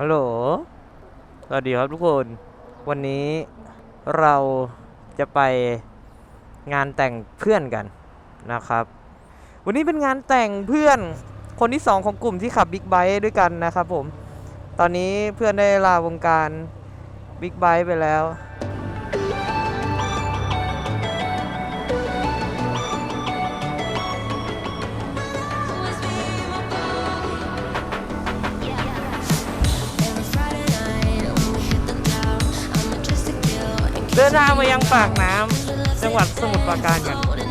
ฮัลโหล สวัสดีครับทุกคน วันนี้เราจะไปงานแต่งเพื่อนกันนะครับ วันนี้เป็นงานแต่งเพื่อนคนที่สองของกลุ่มที่ขับบิ๊กไบค์ด้วยกันนะครับผม ตอนนี้เพื่อนได้ลาวงการบิ๊กไบค์ไปแล้ว เดินทางมายังปากน้ำจังหวัดสมุทรปราการกัน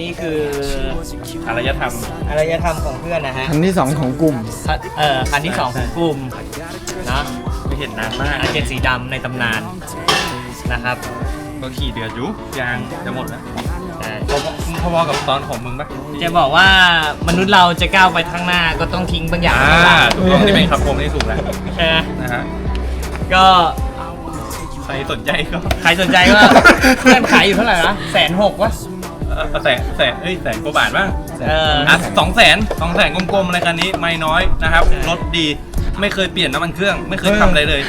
นี่คือ She was a cute อารยธรรมอารยธรรมของเพื่อนนะฮะคันที่สองของกลุ่มเอ่อคันที่สองของกลุ่มนะไม่เห็นนานมากอาเจนสีดำในตำนานนะครับก็ขี่เดือดอยุยางจะหมดแล้วใช่พอๆกับตอนของมึงปะจะบอกว่ามนุษย์เราจะก้าวไปข้างหน้าก็ต้องทิ้งบางอย่างอ่าไว้ข้างหลังถูกต้องที่เป็นคำคมที่ถูกแล้วใช่ไหมนะฮะก็ใครสนใจก็ใครสนใจก็เพื่อนขายอยู่เท่าไหร่นะแสนหกวะเอ่อ แสนแสนเอ้ยแสนกว่าบาทบ้างเอออะสองแสนสองแสนกลมๆอะไรคันนี้ไม่น้อยนะครับรถดีไม่เคยเปลี่ยนน้ำมันเครื่อง ไม่เคยทำอะไรเลย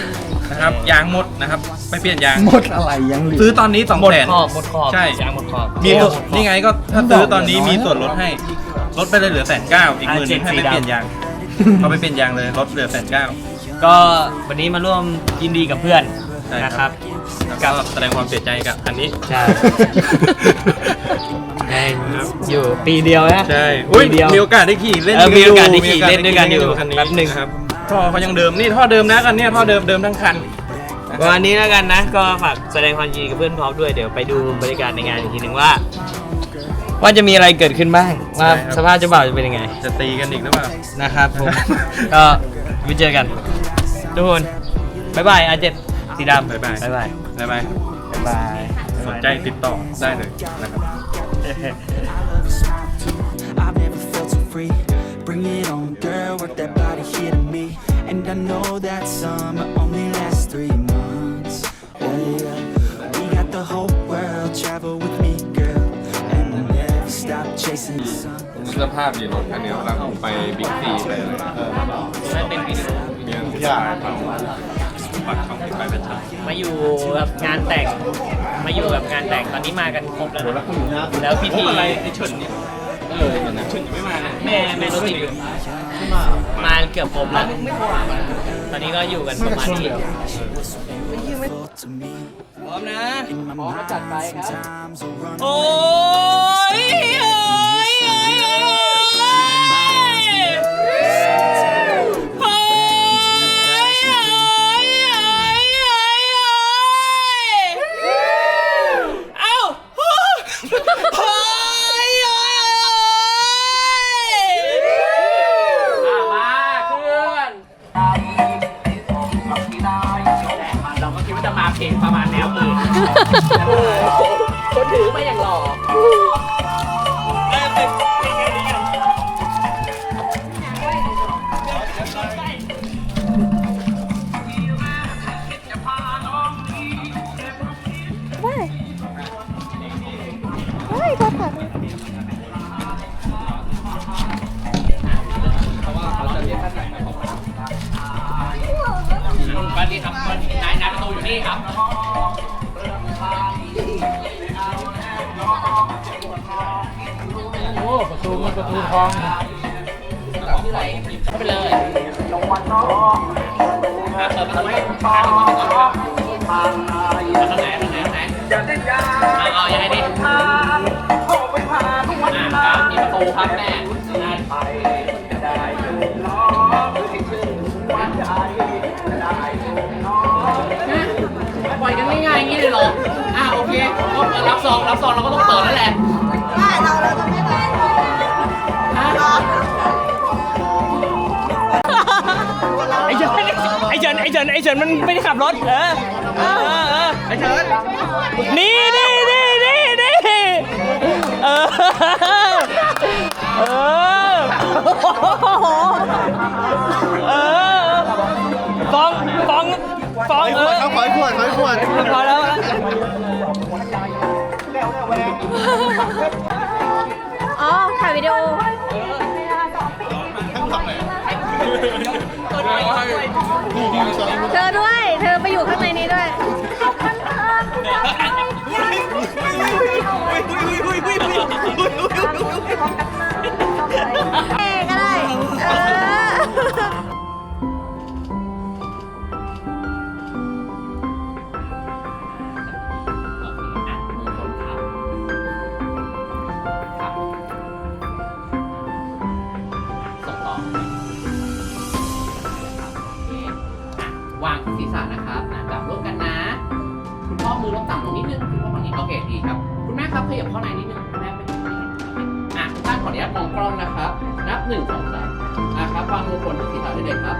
นะครับยางหมดนะครับไปเปลี่ยนยาง หมดอะไรยังเหลือ ซื้อตอนนี้สองหมดแสน ขอบหมดขอบใช่ ยางหมดขอบมีโอ้ส่วนนี่ไงก็ถ้าซื้อตอนนี้มีส่วนลดให้ลดไปเลยเหลือแสนเก้าอีกหมื่นอะเจ็ดให้ไปสีดำเปลี่ยนยางเอาไปเปลี่ยนยางเลยลดเหลือแสนเก้า ก็วันนี้มาร่วมยินดีกับเพื่อนใช่ครับ นะครับ กับแสดงความเสียใจกับอันนี้ ใช่แม่งอยู่ปีเดียวนะใช่อุ้ยปีเดียว มีโอกาสได้ขี่เล่นเออมีโอกาสได้ขี่มีโเล่นด้วยกันอยู่คันนี้แป๊บหนึ่ง ครับท่อเขายังเดิมนี่ท่อเดิมนะคันเนี้ยท่อเดิมเดิมทั้งคันวันนี้แล้วกันนะ ก็ฝากแสดงความยินดีกับเพื่อนพร้อมด้วยเดี๋ยวไปดูบรรยากาศในงานอีกทีหนึ่งว่า ว่าจะมีอะไรเกิดขึ้นบ้างว่าสภาพเจ้าบ่าวจะเป็นยังไงจะตีกันอีกหรือเปล่า นะครับผม ก็ไว้เจอกัน ทุกคน บ๊ายบายอาเจ็ด สีดำบ๊ายบาย บ๊ายบายบ๊ายบายบ๊ายบายสนใจติดต่อได้เลยนะครับ I've never felt so free. Bring it on, girl, work that body here to me. And I know that summer only lasts three months. Oh yeah, we got the whole world, travel with me, girl. And we'll never stop chasing the sun. สภาพอยู่รถคันนี้เวลาผมไปบิ๊กซีไปอะไรเออนั่นเป็นวิดีโอ มีทุกอย่าง ปักช่องติดไปเป็นชั้นมาอยู่แบบงานแต่ง มาอยู่แบบงานแต่งตอนนี้มากันครบแล้วนะแล้วพิธีอะไรไอ้เฉินนี่เออเฉินยังไม่มาเลยแม่แม่รถติดอยู่มาเกือบครบแล้วตอนนี้ก็อยู่กันประมาณนี้ Beautiful to me. พร้อมนะ In my mind, sometimes I run โอ้ away. ยโอ้ย คนถือมาอย่างหล่อ ประตูมันประตูทองเข้าไปเลยอะเปิดประตูให้ทางเข้าไปก่อนครับทางไหนทางไหนทางไหนเอาเอาอย่างไรดีอ่าครับมีประตูครับแม่นะปล่อยกันง่ายๆอย่างนี้เลยเหรออ่าโอเคก็รับซองรับซองเราก็ต้องเปิดนั่นแหละ เฉินไอ้เฉินไอ้เฉินมันไม่ได้ขับรถ เออเออเออเออไอ้เฉินนี่นี่นี่นี่นี่เออเออเออฟองฟองฟองเออขอยขวดขอยขวดพอแล้วอ๋อถ่ายวิดีโอ เธอด้วย นะครับขยับเข้าในนิดนึงแม่เป็นอะท่านขออนุญาตมองกล้องนะครับ นับหนึ่งสองสามอะครับวางมือบนที่ศีรษะได้เลยครับ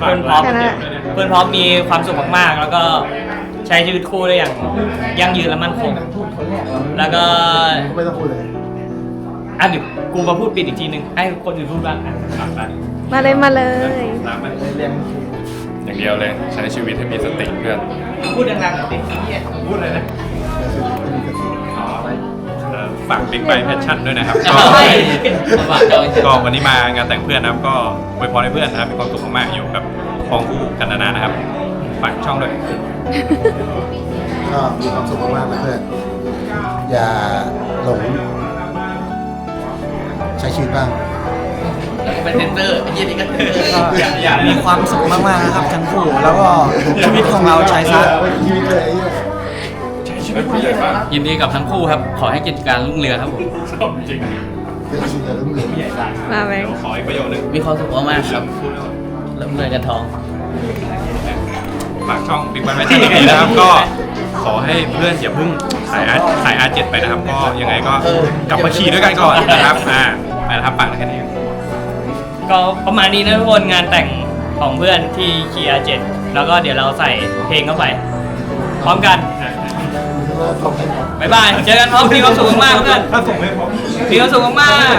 เพื่อนพร้อมแค่นั้นแหละเพื่อนพร้อมมีความสุขมากๆ แล้วก็ใช้ชีวิตคู่ได้อย่างยั่งยืนและมั่นคง แล้วก็ไม่ต้องพูดเลยอะเดี๋ยวกูมาพูดปิดอีกทีนึงให้คนอื่นพูดบ้างอะมาเลยมาเลยอย่างเดียวเลยใช้ชีวิตให้มีสติเพื่อน พูดดังๆหน่อยดิพูดเลยนะเอ่อ ฝากบิ๊กไบแพชชั่นด้วยนะครับก็ก็ก็วันนี้มางานแต่งเพื่อนนะครับ ก็อวยพรให้เพื่อนนะครับมีความสุขมากๆอยู่กับครองคู่กันนานๆนะครับฝากช่องด้วย ก็มีความสุขมากๆนะเพื่อนอย่าหลง ใช้ชีวิตบ้าง เป็นเซนเตอร์ไอ้เหี้ยนี่ก็เตอร์อย่าอย่า มีความสุขมากๆนะครับทั้งคู่ แล้วก็ชีวิตของเราใช้ซะ ชีวิตเลยไอ้เหี้ย ยินดีกับทั้งคู่ครับ ขอให้กิจการรุ่งเรืองครับผมชอบจริงเป็นชีวิตเลยรุ่งเรืองมาแบงเดี๋ยวขออีกประโยคนึงมีความสุขมากๆครับพูดแล้วเริ่มเลยกันทองฝากช่องบิ๊กไบแพชชั่นนี้นะครับก็ขอให้เพื่อนอย่าเพิ่งสายอาร์สายอาร์เจ็ดไปนะครับ ก็ยังไงก็กลับมาขี่ด้วยกันก่อนนะครับอ่าไปนะครับฝากแค่นี้ก็ประมาณนี้นะทุกคนงานแต่งของเพื่อนที่เคียร์เจ็ดแล้วก็เดี๋ยวเราใส่เพลงเข้าไป พร้อมกันส่งให้ครั บบ๊ายบาย เจอกันพร้อมมีความสุขมากๆเพื่อนถ้าส่งไม่พร้อมมีความสุขมาก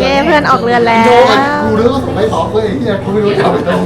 เย้เพื่อนออกเรือนแล้โดวนกูนึกว่าส่งให้พร้อมเว้ยเฮียกูไม่รู้จะเอาไปตรง